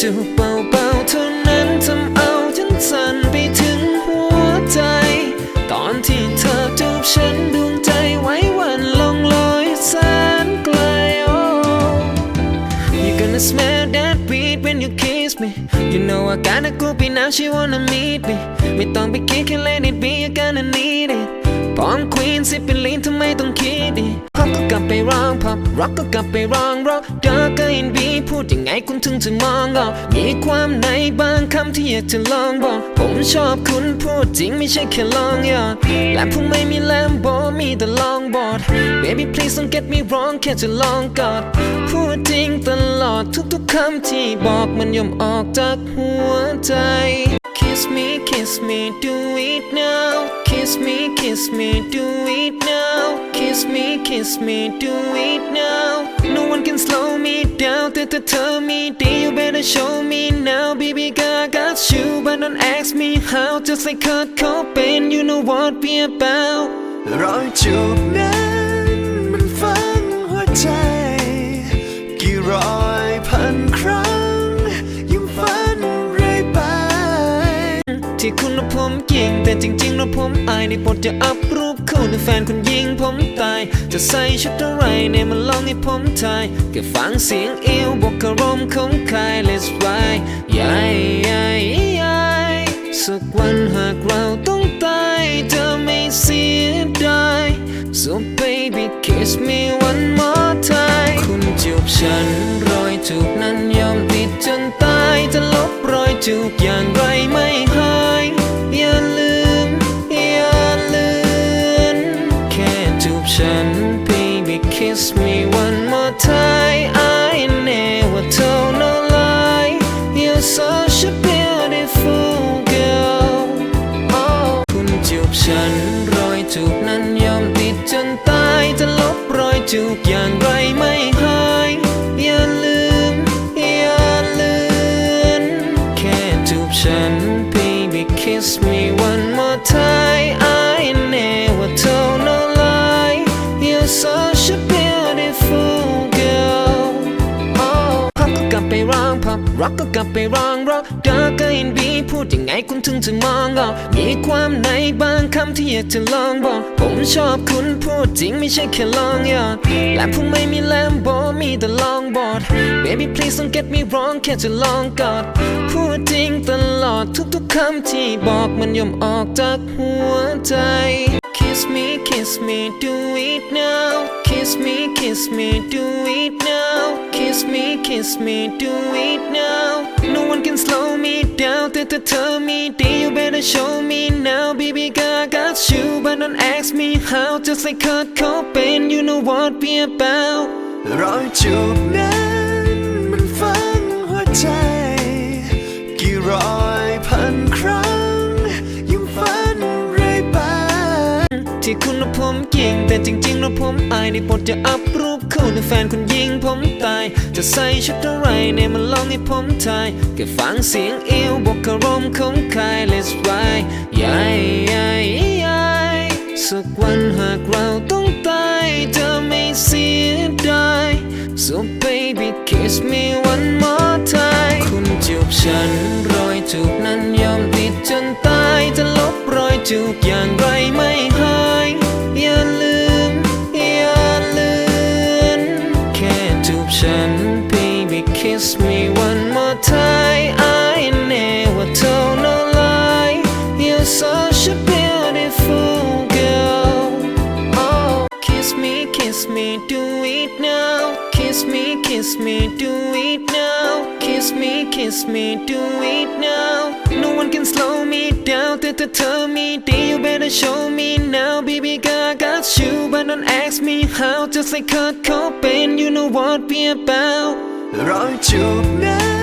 จูบเบาๆเท่านั้นทำเอาฉันสั่นไปถึงหัวใจ ตอนที่เธอจูบฉันดวงใจไว้วันลงลอยแสนไกล oh You gonna smell that beat when you kiss me You know I gotta go be now she wanna meet me ไม่ต้องไปคิดแค่ let it be you gonna need it พร้อม Queen สิเป็นลิงทำไมต้องคิดดี ร็อกก็กลับไปร้องร็อกดาร์กอินบีพูดยังไงคุณถึงจะมองออกมีความในบางคำที่อยากจะลองบอก ผมชอบคุณพูดจริงไม่ใช่แค่ลองยอดและผมไม่มีแลมโบมีแต่ลองบอด Baby please don't get me wrong แค่จะลองกอดพูดจริงตลอดทุกๆคำที่บอกมันย่อมออกจากหัวใจ Kiss me kiss me do it now Kiss me kiss me do it now Kiss me kiss me do it now No one can slow me down แต่ถ้าเธอมีดี You better show me now Baby girl I got you But don't ask me how Just like Kurt Cobain You know what we about รอยจูบนั้นมันฝังหัวใจ กี่ร้อยพันครั้งยังฝันเรื่อยไปที่คุณและผมยิงแต่จริงๆแล้วผมอายในบทจะอั พรูปคู่ในแฟนคุณยิงผมตาย จะใส่ชุดอะไรเนี่ยมันลองให้ผมทายแค่ฟังเสียงเอวบอกอารมณ์ของใคร let's ride ยายยายยายสักวันหากเราต้องตายเธอไม่เสียดาย so baby kiss me one more time คุณจูบฉันรอยจูบนั้นยอมติดจนตายจะลบรอยจูบอย่างไรไม่ จูบนั้นยอมติดจนตายจะลบรอยจูบอย่างไรไม่หายอย่าลืม อย่าลือนแค่จูบฉัน baby kiss me one more time I never told no lie you're such a beautiful girl oh พับก็กลับไปร้องพับร็อกก็กลับไปร้องร็อกดาร์ก คุณถึงจะมองออกมีความในบางคำที่อยากจะลองบอก ผมชอบคุณพูดจริงไม่ใช่แค่ลองยอดและผมไม่มีแลมโบมีแต่ลองบอด Baby please don't get me wrong แค่จะลองกอด พูดจริงตลอดทุกๆคำที่บอกมันย่อมออกจากหัวใจ Kiss me kiss me do it now Kiss me kiss me do it now Kiss me kiss me do it now one can slow me down แต่ถ้าเธอมีดี You better show me now Baby girl I got you But don't ask me how Just like Kurt Cobain You know what we about รอยจูบนั้นมัน คุณและผมยิงแต่จริงๆแล้วผมอายในบทจะอัพรูปคู่ในแฟนคุณยิงผมตาย จะใส่ชุดอะไรเนี่ยมันลองให้ผมทายแค่ฟังเสียงเอวบอกอารมณ์ของใคร let's ride ยายยายยายสักวันหากเราต้องตายเธอไม่เสียดาย so baby kiss me one more time คุณจูบฉันรอยจูบนั้นยอมติดจนตายจะลบรอยจูบอย่างไรไม่ จูบฉัน baby kiss me one more time I never told no lie you're such a beautiful girl oh kiss me kiss me do it now kiss me kiss me do it now kiss me kiss me do it now no one can slow me down แต่ถ้าเธอมีดี you better show me now you but don't ask me how just like Kurt Cobain you know what we about รอยจูบนั้น